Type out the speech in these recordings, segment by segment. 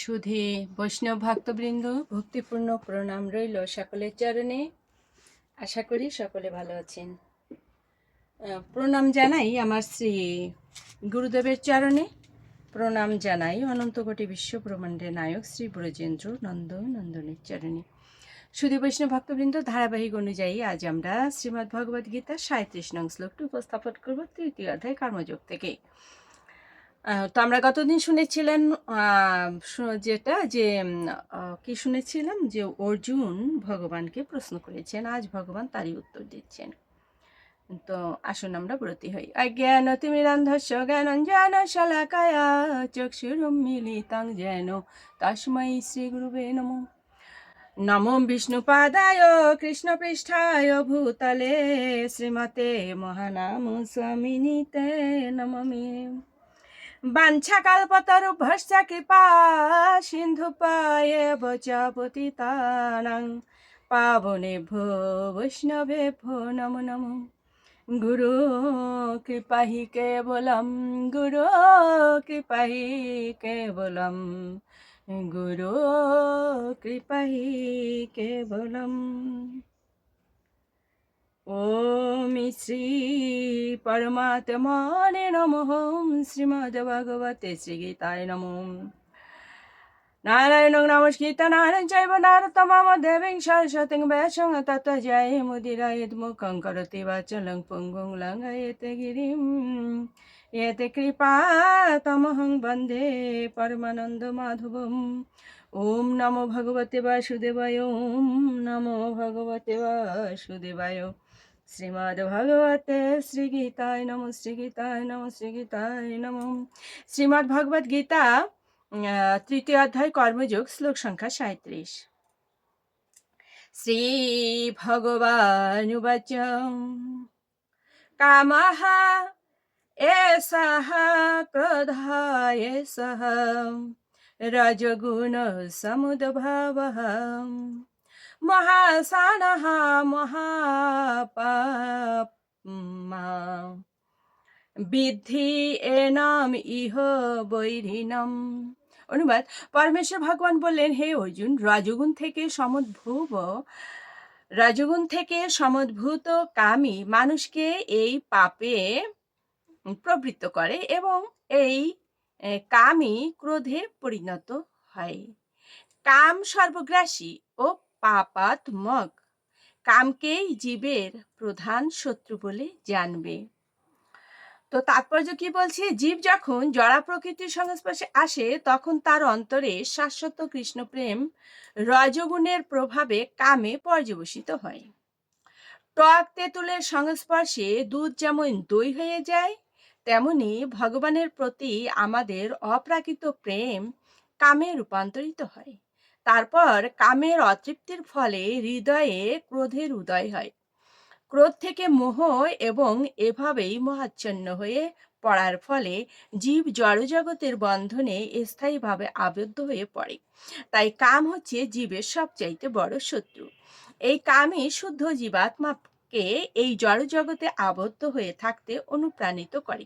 সুধী বৈষ্ণব ভক্তবৃন্দ, ভক্তিপূর্ণ প্রণাম রইল সকলের চরণে। আশা করি সকলে ভালো আছেন। প্রণাম জানাই আমার শ্রী গুরুদেবের চরণে। প্রণাম জানাই অনন্তকোটি বিশ্ব ব্রহ্মাণ্ডের নায়ক শ্রী ব্রজেন্দ্র নন্দ নন্দনের চরণে। সুধী বৈষ্ণব ভক্তবৃন্দ, ধারাবাহিক অনুযায়ী আজ আমরা শ্রীমদ্ ভগবদ গীতার সাঁত্রিশ নং শ্লোকটি উপস্থাপন করব তৃতীয় অধ্যায় কর্মযোগ থেকে। তো আমরা গতদিন শুনেছিলেন যেটা যে কি শুনেছিলাম? যে অর্জুন ভগবানকে প্রশ্ন করেছেন, আজ ভগবান তারই উত্তর দিচ্ছেন। তো আসুন আমরা ব্রতী হই। অজ্ঞান তিমিরান্ধস্য জ্ঞানঞ্জন শলাকায়া চক্ষুরুন্মিলিতং যেন তস্मै শ্রী গুরুবে নমঃ। নমো বিষ্ণুপাদায় কৃষ্ণপৃষ্ঠায় ভূতলে, শ্রীমতে মহানাম স্বামিনীতে নমমি। বাঞ্ছাকাল্পতরুভ্যশ্চ কৃপা, সিন্ধু সিন্ধুপায়েব চ পতিতানাং। পাবনেভ্যো বৈষ্ণবেভ্যো নমো নমো। গুরু কৃপা হি কেবলম, গুরু কৃপা হি কেবলম, গুরু কৃপা হি কেবলম। শ্রী পরমাত্মনে নমঃ শ্রীমদ্ ভগবতে শ্রীগীতায় নমঃ নারায়ণ নমস্কৃত নারায়ণ চৈব নারতমাম দেবীং সরস্বতীং ব্যাসং তত জয় মুদিরায়দ মুখং করতি বাচলং পুঙ্গুং লঙ্ঘয়তে গিরিম এতে কৃপা তমহং বন্দে পরমানন্দ মাধবম ওম নমো ভগবতে বাসুদেবায় ওম নমো ভগবতে বাসুদেবায় শ্রীমদ্ ভগবতে শ্রীগীতায় নম শ্রীগীতায় নম শ্রীগীতায় নম। শ্রীমদ্ ভগবদ গীতা তৃতীয় অধ্যায়, কর্মযোগ, শ্লোক সংখ্যা সাঁত্রিশ শ্রী ভগবানুবাচ কামः এষः ক্রোধः এষः রজগুণ সমুদ্ভবः মহাসানः মহাপাপমা। বিদ্ধি এনাম ইহ বৈরিনম অনুবাদ পরমেশ্বর ভগবান বললেন হে অর্জুন রজগুণ থেকে সমদ্ভুব রজগুণ থেকে সমদ্ভূত কামী মানুষকে এই পাপে প্রবৃত্ত করে এবং এই এ, কামই ক্রোধে পরিণত হয়। কাম সর্বগ্রাসী ও পাপাত্মক কামকেই জীবের প্রধান শত্রু বলে জানবে। তো তাৎপর্য কি বলছে? জীব যখন জড়া প্রকৃতির সংস্পর্শে আসে, তখন তার অন্তরে শাশ্বত কৃষ্ণপ্রেম রজগুণের প্রভাবে কামে পর্যবসিত হয়। টক তেঁতুলের সংস্পর্শে দুধ যেমন দই হয়ে যায়, তেমনি ভগবানের প্রতি আমাদের অপ্রাকৃত প্রেম কামে রূপান্তরিত হয়। তারপর কামের অতৃপ্তির ফলে হৃদয়ে ক্রোধের উদয় হয়। ক্রোধ থেকে মোহ এবং এভাবেই মহাচ্ছন্ন হয়ে পড়ার ফলে জীব জড়জগতের বন্ধনে স্থায়ীভাবে আবদ্ধ হয়ে পড়ে। তাই কাম হচ্ছে জীবের সবচাইতে বড় শত্রু। এই কামই শুদ্ধ জীবাত্মাকে এই জড়জগতে আবদ্ধ হয়ে থাকতে অনুপ্রাণিত করে।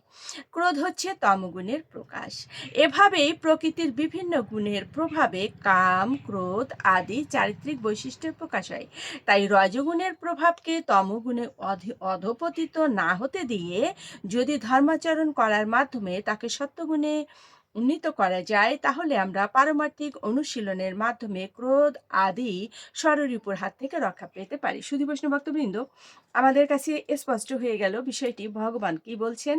ক্রোধ হচ্ছে তমগুণের প্রকাশ। এভাবেই প্রকৃতির বিভিন্ন গুণের প্রভাবে কাম, ক্রোধ আদি চারিত্রিক বৈশিষ্ট্যের প্রকাশ হয়। তাই রজগুণের প্রভাবকে তমগুণে অধি- অধপতিত না হতে দিয়ে যদি ধর্মাচরণ করার মাধ্যমে তাকে সত্যগুণে উন্নীত করা যায়, তাহলে আমরা পারমার্থিক অনুশীলনের মাধ্যমে ক্রোধ আদি ষড়রিপুর হাত থেকে রক্ষা পেতে পারি। শুধু বৈষ্ণব ভক্তবৃন্দ, আমাদের কাছে স্পষ্ট হয়ে গেল বিষয়টি। ভগবান কি বলছেন?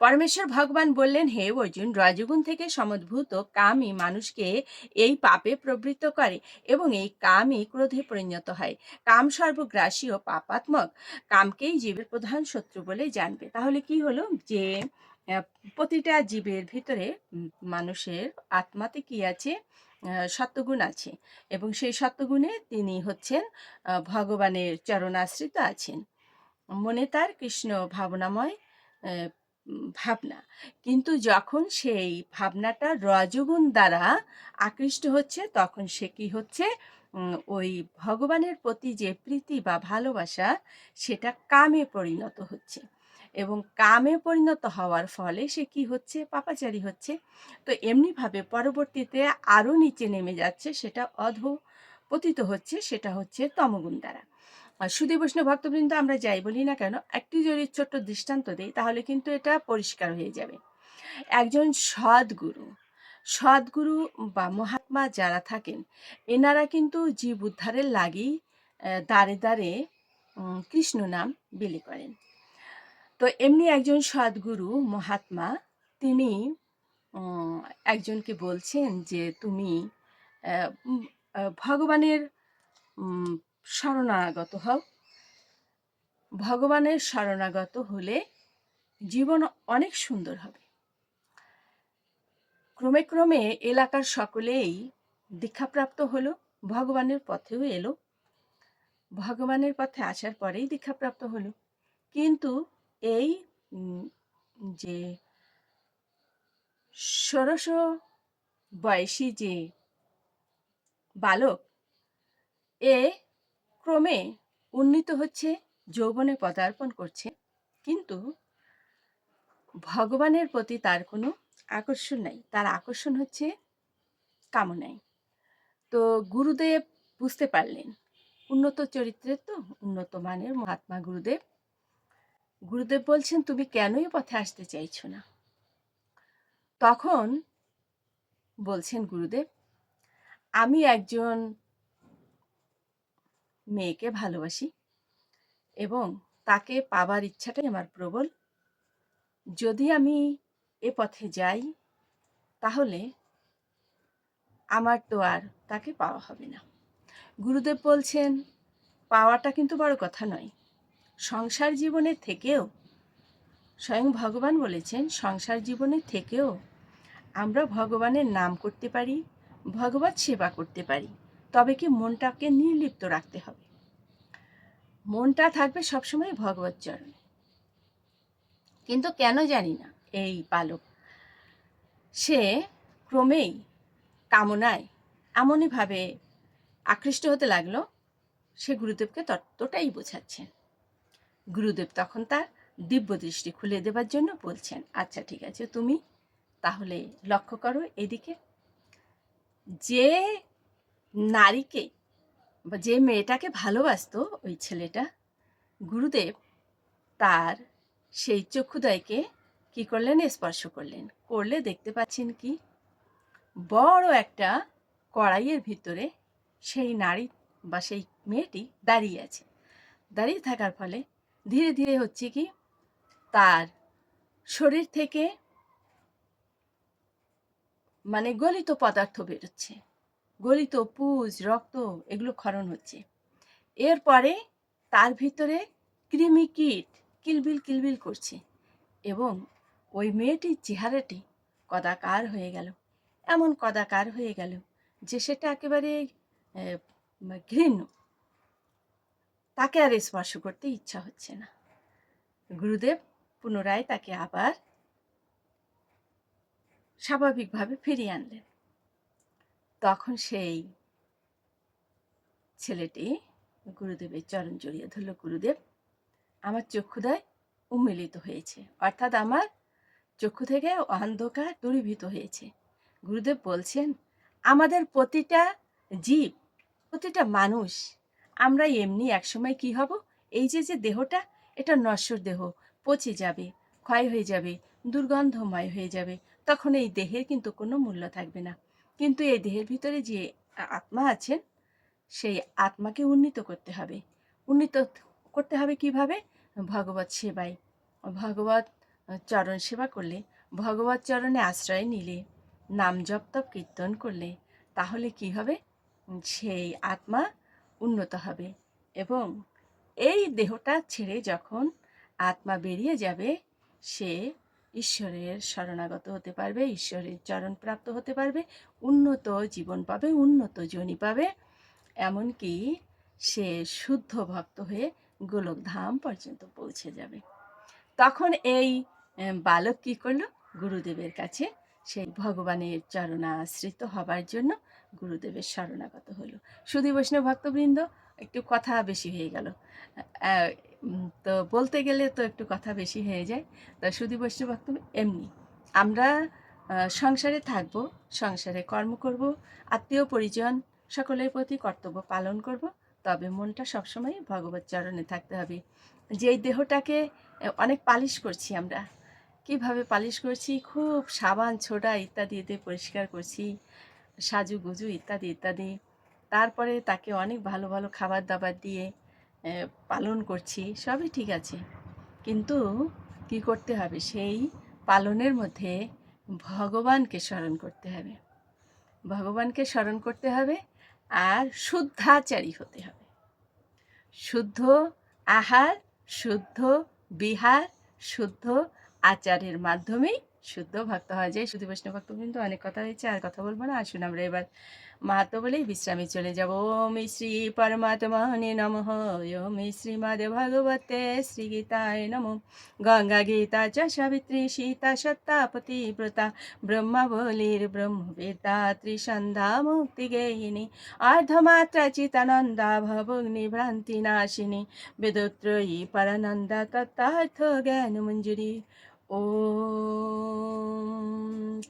পরমেশ্বর ভগবান বললেন, হে অর্জুন, রজগুণ থেকে সমদ্ভূত কামই মানুষকে এই পাপে প্রবৃত্ত করে এবং এই কামই ক্রোধে পরিণত হয়। কাম সর্বগ্রাসী ও পাপাত্মক, কামকেই জীবের প্রধান শত্রু বলে জানবে। তাহলে কি হলো? যে প্রতিটা জীবের ভিতরে মানুষের আত্মাতে কি আছে? আহ, সত্ত্বগুণ আছে। এবং সেই সত্ত্বগুণে তিনি হচ্ছেন ভগবানের চরণাশ্রিত আছেন। মনে তার কৃষ্ণ ভাবনাময় ভাবনা। কিন্তু যখন সেই ভাবনাটা রজগুণ দ্বারা আকৃষ্ট হচ্ছে তখন সে কি হচ্ছে? ওই ভগবানের প্রতি যে প্রীতি বা ভালোবাসা সেটা কামে পরিণত হচ্ছে। এবং কামে পরিণত হওয়ার ফলে সে কি হচ্ছে? পাপাচারী হচ্ছে। তো এমনিভাবে পরবর্তীতে আরও নিচে নেমে যাচ্ছে, সেটা অধ পতিত হচ্ছে, সেটা হচ্ছে তমগুণ দ্বারা। আর সুদী বৈষ্ণব ভক্তবৃন্দ আমরা যাই বলি না কেন, একটি যদি ছোট্ট দৃষ্টান্ত দিই, তাহলে কিন্তু এটা পরিষ্কার হয়ে যাবে। একজন সদ্গুরু সদ্গুরু বা মহাত্মা যারা থাকেন, এনারা কিন্তু জীব উদ্ধারের লাগি দাঁড়ে দাঁড়ে কৃষ্ণ নাম বিলি করেন। তো এমনি একজন সদ্গুরু মহাত্মা, তিনি একজনকে বলছেন যে তুমি ভগবানের শরণাগত হও। ভগবানের শরণাগত হলে জীবন অনেক সুন্দর হবে। ক্রমে ক্রমে এলাকার সকলেই দীক্ষাপ্রাপ্ত হলো, ভগবানের পথেও এলো। ভগবানের পথে আসার পরেই দীক্ষাপ্রাপ্ত হলো। কিন্তু এই যে ষোড়শ বয়সী যে বালক, এ ক্রমে উন্নীত হচ্ছে, যৌবনে পদার্পণ করছে। কিন্তু ভগবানের প্রতি তার কোনো আকর্ষণ নাই। তার আকর্ষণ হচ্ছে কামনায় তো গুরুদেব বুঝতে পারলেন, উন্নত চরিত্রের তো উন্নত মানের মহাত্মা গুরুদেব। গুরুদেব বলছেন, তুমি কেনই পথে আসতে চাইছো না? তখন বলছেন গুরুদেব, আমি একজন মেয়েকে ভালোবাসি এবং তাকে পাবার ইচ্ছাটাই আমার প্রবল। যদি আমি এ পথে যাই, তাহলে আমার তো আর তাকে পাওয়া হবে না। গুরুদেব বলছেন, পাওয়াটা কিন্তু বড় কথা নয়। সংসার জীবনের থেকেও, স্বয়ং ভগবান বলেছেন, সংসার জীবনের থেকেও আমরা ভগবানের নাম করতে পারি, ভগবত সেবা করতে পারি। তবে কি মনটাকে নির্লিপ্ত রাখতে হবে? মনটা থাকবে সবসময় ভগবত চরণে। কিন্তু কেন জানি না এই বালক। সে ক্রমেই কামনায় এমনইভাবে আকৃষ্ট হতে লাগল, সে গুরুদেবকে তত্ত্বটাই বোঝাচ্ছেন। গুরুদেব তখন তার দিব্য দৃষ্টি খুলে দেবার জন্য বলছেন আচ্ছা ঠিক আছে, তুমি তাহলে লক্ষ্য করো এদিকে। যে নারীকে বা যে মেয়েটাকে ভালোবাসতো ওই ছেলেটা, গুরুদেব তার সেই চক্ষুদয়কে কি করলেন? স্পর্শ করলেন। করলে দেখতে পাচ্ছেন কি, বড় একটা কড়াইয়ের ভিতরে সেই নারী বা সেই মেয়েটি দাঁড়িয়ে আছে। দাঁড়িয়ে থাকার ফলে ধীরে ধীরে হচ্ছে কি, তার শরীর থেকে মানে গলিত পদার্থ বেরোচ্ছে। গলিত পুজ, রক্ত এগুলো ক্ষরণ হচ্ছে। এরপরে তার ভিতরে কৃমি কীট, কিলবিল কিলবিল করছে এবং ওই মেয়েটির চেহারাটি কদাকার হয়ে গেল। এমন কদাকার হয়ে গেল যে সেটা একেবারে ঘৃণ্য তাকে আর স্পর্শ করতে ইচ্ছা হচ্ছে না। গুরুদেব পুনরায় তাকে আবার স্বাভাবিকভাবে ফিরিয়ে আনলেন। তখন সেই ছেলেটি গুরুদেবের চরণ জড়িয়ে ধরল, গুরুদেব, আমার চক্ষুদয় উন্মিলিত হয়েছে। অর্থাৎ আমার চক্ষু থেকে অন্ধকার দূরীভূত হয়েছে। গুরুদেব বলছেন, আমাদের প্রতিটা জীব, প্রতিটা মানুষ আমরা এমনি একসময় কি হব? এই যে যে দেহটা, এটা নশ্বর দেহ, পচে যাবে, ক্ষয় হয়ে যাবে, দুর্গন্ধময় হয়ে যাবে, তখন এই দেহের কিন্তু কোনো মূল্য থাকবে না। কিন্তু এই দেহের ভিতরে যে আত্মা আছেন, সেই আত্মাকে উন্নীত করতে হবে। উন্নীত করতে হবে কীভাবে? ভগবত সেবায়। ভগবত চরণ সেবা করলে, ভগবত চরণে আশ্রয় নিলে, নাম জপ তপ কীর্তন করলে, তাহলে কি হবে? সেই আত্মা উন্নত হবে এবং এই দেহটা ছেড়ে যখন আত্মা বেরিয়ে যাবে, সে ঈশ্বরের শরণাগত হতে পারবে, ঈশ্বরের চরণ প্রাপ্ত হতে পারবে, উন্নত জীবন পাবে, উন্নত জনি পাবে। এমনকি সে শুদ্ধ ভক্ত হয়ে গোলকধাম পর্যন্ত পৌঁছে যাবে। তখন এই বালক কী করল? গুরুদেবের কাছে সেই ভগবানের চরণাশ্রিত হবার জন্য গুরুদেবের শরণাগত হলো। সুধী বৈষ্ণব ভক্তবৃন্দ, একটু কথা বেশি হয়ে গেল। তো বলতে গেলে তো একটু কথা বেশি হয়ে যায়। তো শুধু বৈষ্ণব ভক্ত এমনি। আমরা সংসারে থাকব, সংসারে কর্ম করব, আত্মীয় পরিজন সকলের প্রতি কর্তব্য পালন করব। তবে মনটা সবসময় ভগবত চরণে থাকতে হবে। যেই দেহটাকে অনেক পালিশ করছি আমরা। কীভাবে পালিশ করছি? খুব সাবান, ছোটা ইত্যাদি দিয়ে পরিষ্কার করছি। সাজু গুজু ইত্যাদি ইত্যাদি। তারপরে তাকে অনেক ভালো ভালো খাবার দাবার দিয়ে পালন করছি, সবই ঠিক আছে। কিন্তু কি করতে হবে? সেই পালনের মধ্যে ভগবানকে স্মরণ করতে হবে। ভগবানকে স্মরণ করতে হবে আর শুদ্ধাচারী হতে হবে। শুদ্ধ আহার, শুদ্ধ বিহার, শুদ্ধ আচারের মাধ্যমেই শুদ্ধ ভক্ত হওয়া যায় শুধু বৈষ্ণব ভক্ত কিন্তু অনেক কথা হয়েছে আর কথা বলব না। আসুন আমরা এবার মাহাত্ম বলেই বিশ্রামে চলে যাব। ওম শ্রী পরমাত্মনে নমঃ। ওম শ্রীমদ ভগবতে শ্রী গীতায় নমঃ। গঙ্গা গীতা চ সাবিত্রী সীতা সত্তা সত্তাপতি ব্রতা। ব্রহ্মাবলীর ব্রহ্মবেতা ত্রিসন্ধ্যা মুক্তি গেহিনী। অর্ধমাত্রা চিতানন্দা ভবগ্নি ভ্রান্তি নাশিনী। বেদত্রয়ী পরানন্দা তত্তার্থ জ্ঞান মঞ্জুরি।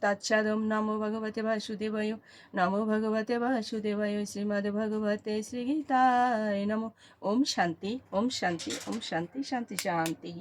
তৎসাদম নমো ভগবতে বাসুদেবায় নমো ভগবতে বাসুদেবায় শ্রীমদ ভগবতে শ্রীগীতায় নমো ওম শান্তি ওম শান্তি ওম শান্তি শান্তি শান্তি